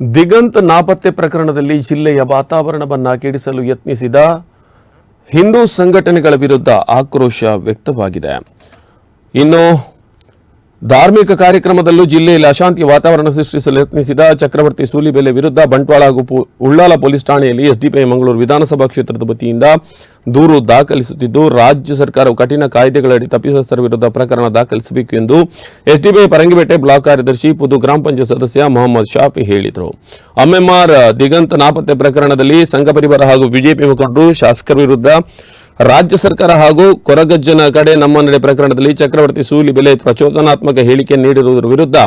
ದಿಗಂತ್ ನಾಪತ್ತೆ ಪ್ರಕರಣದಲ್ಲಿ ಜಿಲ್ಲೆಯ ವಾತಾವರಣವನ್ನು ಕೆಡಿಸಲು ಯತ್ನಿಸಿದ ಹಿಂದೂ ಸಂಘಟನೆಗಳ ವಿರುದ್ಧ ಆಕ್ರೋಶ ವ್ಯಕ್ತವಾಗಿದೆ. ಇನ್ನು ಧಾರ್ಮಿಕ ಕಾರ್ಯಕ್ರಮದಲ್ಲೂ ಜಿಲ್ಲೆಯಲ್ಲಿ ಅಶಾಂತಿ ವಾತಾವರಣ ಸೃಷ್ಟಿಸಲು ಯತ್ನಿಸಿದ ಚಕ್ರವರ್ತಿ ಸೂಲಿಬೆಲೆ ವಿರುದ್ಧ ಬಂಟ್ವಾಳ ಹಾಗೂ ಉಳ್ಳಾಲ ಪೊಲೀಸ್ ಠಾಣೆಯಲ್ಲಿ ಎಸ್ಡಿಪಿಐ ಮಂಗಳೂರು ವಿಧಾನಸಭಾ ಕ್ಷೇತ್ರದ ವತಿಯಿಂದ ದೂರು ದಾಖಲಿಸುತ್ತಿದ್ದು, ರಾಜ್ಯ ಸರ್ಕಾರವು ಕಠಿಣ ಕಾಯ್ದೆಗಳಡಿ ತಪ್ಪಿತಸ್ಥರ ವಿರುದ್ಧ ಪ್ರಕರಣ ದಾಖಲಿಸಬೇಕು ಎಂದು ಎಸ್ಡಿಪಿಐ ಪರಂಗಿಪೇಟೆ ಬ್ಲಾಕ್ ಕಾರ್ಯದರ್ಶಿ, ಪುದು ಗ್ರಾಮ ಪಂಚಾಯತ್ ಸದಸ್ಯ ಮೊಹಮ್ಮದ್ ಶಾಫಿ ಹೇಳಿದರು. ಎಂಎಂಆರ್ ದಿಗಂತ ನಾಪತ್ತೆ ಪ್ರಕರಣದಲ್ಲಿ ಸಂಘ ಪರಿವಾರ ಹಾಗೂ ಬಿಜೆಪಿ ಮುಖಂಡರು ಶಾಸಕರ ವಿರುದ್ಧ ರಾಜ್ಯ ಸರ್ಕಾರ ಹಾಗೂ ಕೊರಗಜ್ಜನ ಕಡೆ ನಮ್ಮ ನಡೆ ಪ್ರಕರಣದಲ್ಲಿ ಚಕ್ರವರ್ತಿ ಸೂಲಿ ಬೆಲೆ ಪ್ರಚೋದನಾತ್ಮಕ ಹೇಳಿಕೆ ನೀಡಿರುವುದರ ವಿರುದ್ಧ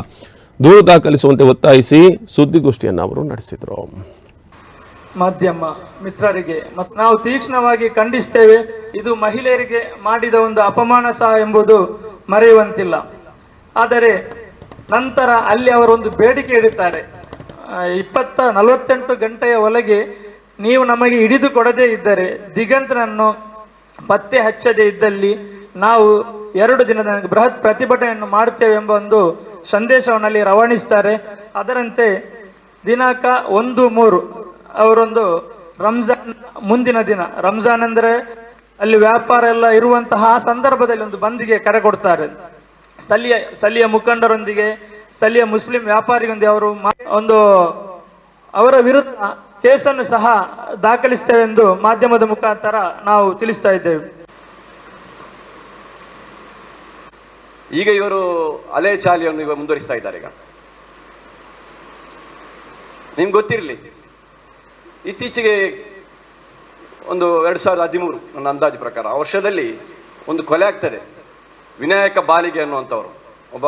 ದೂರು ದಾಖಲಿಸುವಂತೆ ಒತ್ತಾಯಿಸಿ ಸುದ್ದಿಗೋಷ್ಠಿಯನ್ನು ಅವರು ನಡೆಸಿದರು. ಮಾಧ್ಯಮ ಮಿತ್ರರಿಗೆ ಮತ್ತು ನಾವು ತೀಕ್ಷ್ಣವಾಗಿ ಖಂಡಿಸ್ತೇವೆ, ಇದು ಮಹಿಳೆಯರಿಗೆ ಮಾಡಿದ ಒಂದು ಅಪಮಾನ ಸಹ ಎಂಬುದು ಮರೆಯುವಂತಿಲ್ಲ. ಆದರೆ ನಂತರ ಅಲ್ಲಿ ಅವರೊಂದು ಬೇಡಿಕೆ ಇಡುತ್ತಾರೆ. ಇಪ್ಪತ್ತ ನಲವತ್ತೆಂಟು ಗಂಟೆಯ ಒಳಗೆ ನೀವು ನಮಗೆ ಹಿಡಿದು ಕೊಡದೇ ಇದ್ದರೆ ದಿಗಂತನನ್ನು ಪತ್ತೆ ಹಚ್ಚದೇ ಇದ್ದಲ್ಲಿ ನಾವು ಎರಡು ದಿನದ ಬೃಹತ್ ಪ್ರತಿಭಟನೆಯನ್ನು ಮಾಡುತ್ತೇವೆ ಎಂಬ ಒಂದು ಸಂದೇಶವನ್ನು ಅಲ್ಲಿ ರವಾನಿಸ್ತಾರೆ. ಅದರಂತೆ ದಿನಾಂಕ ಒಂದು ಮೂರು ಅವರೊಂದು ರಂಜಾನ್ ಮುಂದಿನ ದಿನ. ರಂಜಾನ್ ಅಂದ್ರೆ ಅಲ್ಲಿ ವ್ಯಾಪಾರ ಎಲ್ಲ ಇರುವಂತಹ ಸಂದರ್ಭದಲ್ಲಿ ಒಂದು ಬಂದಿಗೆ ಕರೆ ಕೊಡ್ತಾರೆ. ಸ್ಥಳೀಯ ಸ್ಥಳೀಯ ಮುಖಂಡರೊಂದಿಗೆ, ಸ್ಥಳೀಯ ಮುಸ್ಲಿಂ ವ್ಯಾಪಾರಿಗೊಂದಿಗೆ ಅವರು ಒಂದು ಅವರ ವಿರುದ್ಧ ಕೇಸನ್ನು ಸಹ ದಾಖಲಿಸ್ತೇವೆಂದು ಮಾಧ್ಯಮದ ಮುಖಾಂತರ ನಾವು ತಿಳಿಸ್ತಾ ಇದ್ದೇವೆ. ಈಗ ಇವರು ಅಲೆ ಚಾಲಿಯನ್ನು ಇವಾಗ ಮುಂದುವರಿಸ್ತಾ ಇದ್ದಾರೆ ಈಗ. ನಿಮ್ಗೆ ಗೊತ್ತಿರಲಿ, ಇತ್ತೀಚೆಗೆ ಒಂದು ಎರಡು ಸಾವಿರದ ಹದಿಮೂರು ನನ್ನ ಅಂದಾಜು ಪ್ರಕಾರ, ಆ ವರ್ಷದಲ್ಲಿ ಒಂದು ಕೊಲೆ ಆಗ್ತದೆ, ವಿನಾಯಕ ಬಾಲಿಗೆ ಅನ್ನುವಂಥವ್ರು. ಒಬ್ಬ